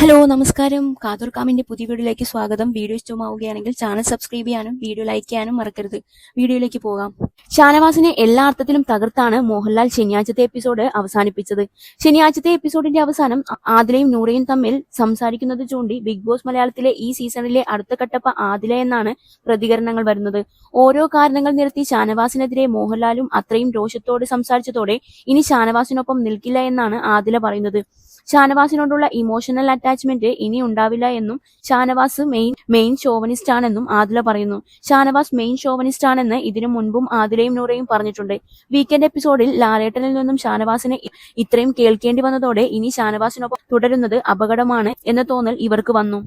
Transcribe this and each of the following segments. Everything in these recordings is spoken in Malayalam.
ഹലോ നമസ്കാരം. കാതൂർ കാമിന്റെ പുതിയ വീഡിയോയിലേക്ക് സ്വാഗതം. വീഡിയോ ഇഷ്ടമാവുകയാണെങ്കിൽ ചാനൽ സബ്സ്ക്രൈബ് ചെയ്യാനും വീഡിയോ ലൈക്ക് ചെയ്യാനും മറക്കരുത്. വീഡിയോയിലേക്ക് പോകാം. ഷാനവാസിനെ എല്ലാ അർത്ഥത്തിലും തകർത്താണ് മോഹൻലാൽ ശനിയാഴ്ചത്തെ എപ്പിസോഡ് അവസാനിപ്പിച്ചത്. ശനിയാഴ്ചത്തെ എപ്പിസോഡിന്റെ അവസാനം ആദിലയും നൂറയും തമ്മിൽ സംസാരിക്കുന്നത് ചൂണ്ടി ബിഗ് ബോസ് മലയാളത്തിലെ ഈ സീസണിലെ അടുത്ത കട്ടപ്പ ആദില എന്നാണ് പ്രതികരണങ്ങൾ വരുന്നത്. ഓരോ കാരണങ്ങൾ നിരത്തി ഷാനവാസിനെതിരെ മോഹൻലാലും അത്രയും രോഷത്തോടെ സംസാരിച്ചതോടെ ഇനി ഷാനവാസിനൊപ്പം നിൽക്കില്ല എന്നാണ് ആദില പറയുന്നത്. ഷാനവാസിനോടുള്ള ഇമോഷണൽ അറ്റാച്ച്മെന്റ് ഇനി ഉണ്ടാവില്ല എന്നും ഷാനവാസ് മെയിൻ മെയിൻ ഷോവനിസ്റ്റ് ആണെന്നും ആദില പറയുന്നു. ഷാനവാസ് മെയിൻ ഷോവനിസ്റ്റ് ആണെന്ന് ഇതിനു മുൻപും ആദിലയും നൂറയും പറഞ്ഞിട്ടുണ്ട്. വീക്കെൻഡ് എപ്പിസോഡിൽ ലാലേട്ടനിൽ നിന്നും ഷാനവാസിനെ ഇത്രയും കേൾക്കേണ്ടി വന്നതോടെ ഇനി ഷാനവാസിനൊപ്പം തുടരുന്നത് അപകടമാണ് എന്ന തോന്നൽ ഇവർക്ക് വന്നു.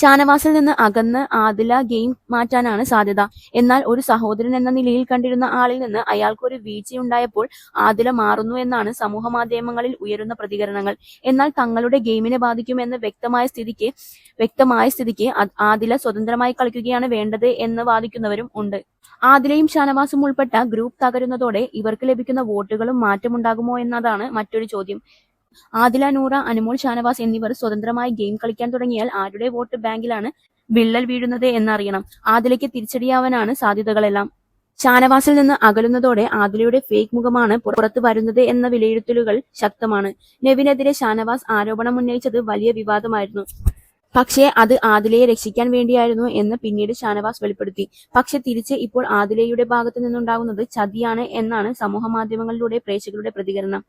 ഷാനവാസിൽ നിന്ന് അകന്ന് ആദില ഗെയിം മാറ്റാനാണ് സാധ്യത. എന്നാൽ ഒരു സഹോദരൻ എന്ന നിലയിൽ കണ്ടിരുന്ന ആളിൽ നിന്ന് അയാൾക്ക് ഒരു വീഴ്ചയുണ്ടായപ്പോൾ ആദില മാറുന്നു എന്നാണ് സമൂഹ മാധ്യമങ്ങളിൽ ഉയരുന്ന പ്രതികരണങ്ങൾ. എന്നാൽ തങ്ങളുടെ ഗെയിമിനെ ബാധിക്കുമെന്ന് വ്യക്തമായ സ്ഥിതിക്ക് വ്യക്തമായ സ്ഥിതിക്ക് ആദില സ്വതന്ത്രമായി കളിക്കുകയാണ് വേണ്ടത് എന്ന് വാദിക്കുന്നവരും ഉണ്ട്. ആദിലയും ഷാനവാസും ഉൾപ്പെട്ട ഗ്രൂപ്പ് തകരുന്നതോടെ ഇവർക്ക് ലഭിക്കുന്ന വോട്ടുകളും മാറ്റമുണ്ടാകുമോ എന്നതാണ് മറ്റൊരു ചോദ്യം. ആദില നൂറ അനുമോൾ ഷാനവാസ് എന്നിവർ സ്വതന്ത്രമായി ഗെയിം കളിക്കാൻ തുടങ്ങിയാൽ ആരുടെ വോട്ട് ബാങ്കിലാണ് വിള്ളൽ വീഴുന്നത് എന്നറിയണം. ആദിലയ്ക്ക് തിരിച്ചടിയാവാനാണ് സാധ്യതകളെല്ലാം. ഷാനവാസിൽ നിന്ന് അകലുന്നതോടെ ആദിലയുടെ ഫേക്ക് മുഖമാണ് പുറത്തു വരുന്നത് എന്ന വിലയിരുത്തലുകൾ ശക്തമാണ്. നെവിനെതിരെ ഷാനവാസ് ആരോപണം ഉന്നയിച്ചത് വലിയ വിവാദമായിരുന്നു. പക്ഷേ അത് ആദിലയെ രക്ഷിക്കാൻ വേണ്ടിയായിരുന്നു എന്ന് പിന്നീട് ഷാനവാസ് വെളിപ്പെടുത്തി. പക്ഷെ തിരിച്ച് ഇപ്പോൾ ആദിലയുടെ ഭാഗത്തു നിന്നുണ്ടാകുന്നത് ചതിയാണ് എന്നാണ് സമൂഹ മാധ്യമങ്ങളിലൂടെ പ്രേക്ഷകരുടെ പ്രതികരണം.